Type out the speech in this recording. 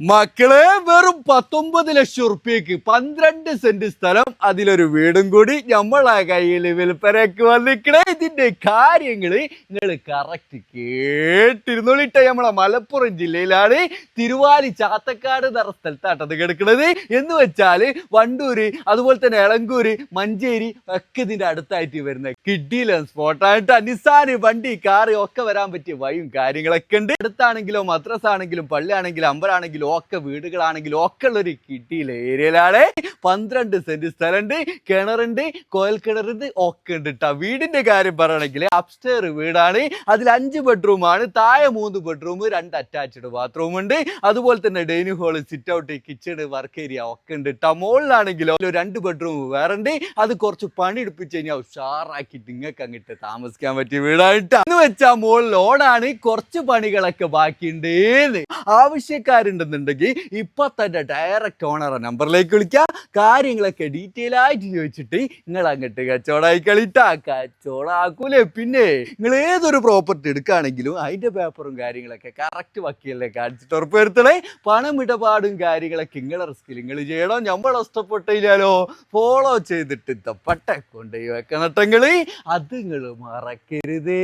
മക്കളെ വെറും പത്തൊമ്പത് ലക്ഷം ഉറുപ്പ്യക്ക് പന്ത്രണ്ട് സെന്റ് സ്ഥലം അതിലൊരു വീടും കൂടി നമ്മളെ കയ്യിൽ വിൽപ്പനക്ക് വന്നിക്കണേ. ഇതിന്റെ കാര്യങ്ങൾ നിങ്ങൾ കറക്റ്റ് കേട്ടിരുന്നോളിട്ട. നമ്മളെ മലപ്പുറം ജില്ലയിലാണ് തിരുവാലി ചാത്തക്കാട് എന്ന സ്ഥലത്താട്ടത് കിടക്കുന്നത് എന്ന് വെച്ചാൽ വണ്ടൂര് അതുപോലെ തന്നെ എളങ്കൂര് മഞ്ചേരി ഒക്കെ ഇതിന്റെ അടുത്തായിട്ട് വരുന്ന കിഡിയിലെ സ്പോട്ടായിട്ട് നിസാന് വണ്ടി കാറ് ഒക്കെ വരാൻ പറ്റിയ വഴിയും കാര്യങ്ങളൊക്കെ ഉണ്ട്. അടുത്താണെങ്കിലും മദ്രസ് ആണെങ്കിലും പള്ളി ആണെങ്കിലും അമ്പലാണെങ്കിലും ഒക്കെ വീടുകളാണെങ്കിൽ ഒരു കിട്ടിയില്ല? ഏരിയയിലാണ്. പന്ത്രണ്ട് സെന്റ് സ്ഥലമുണ്ട് കിണറുണ്ട് കോയൽ കിണറുണ്ട് ഒക്കെ ഉണ്ട് കേട്ടോ വീടിന്റെ കാര്യം പറയണമെങ്കിൽ അപ്സ്റ്റേർ വീടാണ് അതിൽ അഞ്ച് ബെഡ്റൂം ആണ് താഴെ മൂന്ന് ബെഡ്റൂം രണ്ട് അറ്റാച്ച്ഡ് ബാത്റൂം ഉണ്ട്. അതുപോലെ തന്നെ dining hall sit out kitchen work area ഒക്കെ ഉണ്ട് കേട്ടോ മുകളിലാണെങ്കിലോ രണ്ട് ബെഡ്റൂം വേറെ ഉണ്ട് അത് കുറച്ച് പണി എടുപ്പിച്ച് കഴിഞ്ഞാൽ ഉഷാറാക്കിയിട്ട് നിങ്ങൾക്ക് അങ്ങോട്ട് താമസിക്കാൻ പറ്റിയ വീടായിട്ടാ എന്ന് വെച്ചാൽ മുകളിൽ ഓടാണ് കുറച്ച് പണികളൊക്കെ ബാക്കിയുണ്ട് ആവശ്യക്കാരുണ്ടെന്നുണ്ടെങ്കിൽ ഇപ്പൊ തന്നെ ഡയറക്റ്റ് ഓണർ നമ്പറിലേക്ക് വിളിക്കുക. കാര്യങ്ങളൊക്കെ ഡീറ്റെയിൽ ആയിട്ട് ചോദിച്ചിട്ട് നിങ്ങൾ അങ്ങോട്ട് കച്ചവടമായി കളിട്ടാ. കച്ചവടമാക്കൂലേ പിന്നെ. നിങ്ങൾ ഏതൊരു പ്രോപ്പർട്ടി എടുക്കുകയാണെങ്കിലും അതിന്റെ പേപ്പറും കാര്യങ്ങളൊക്കെ കറക്റ്റ് വക്കീലിനെ കാണിച്ചിട്ട് ഉറപ്പ് വരുത്തണേ പണം ഇടപാടും കാര്യങ്ങളൊക്കെ നിങ്ങളെ റിസ്കിൽ നിങ്ങൾ ചെയ്യണോ. നമ്മൾ ഇഷ്ടപ്പെട്ടില്ലാലോ ഫോളോ ചെയ്തിട്ട് ഇതപ്പെട്ട കൊണ്ടുപോയി വെക്കണട്ടെങ്കിൽ അത് നിങ്ങൾ മറക്കരുതേ.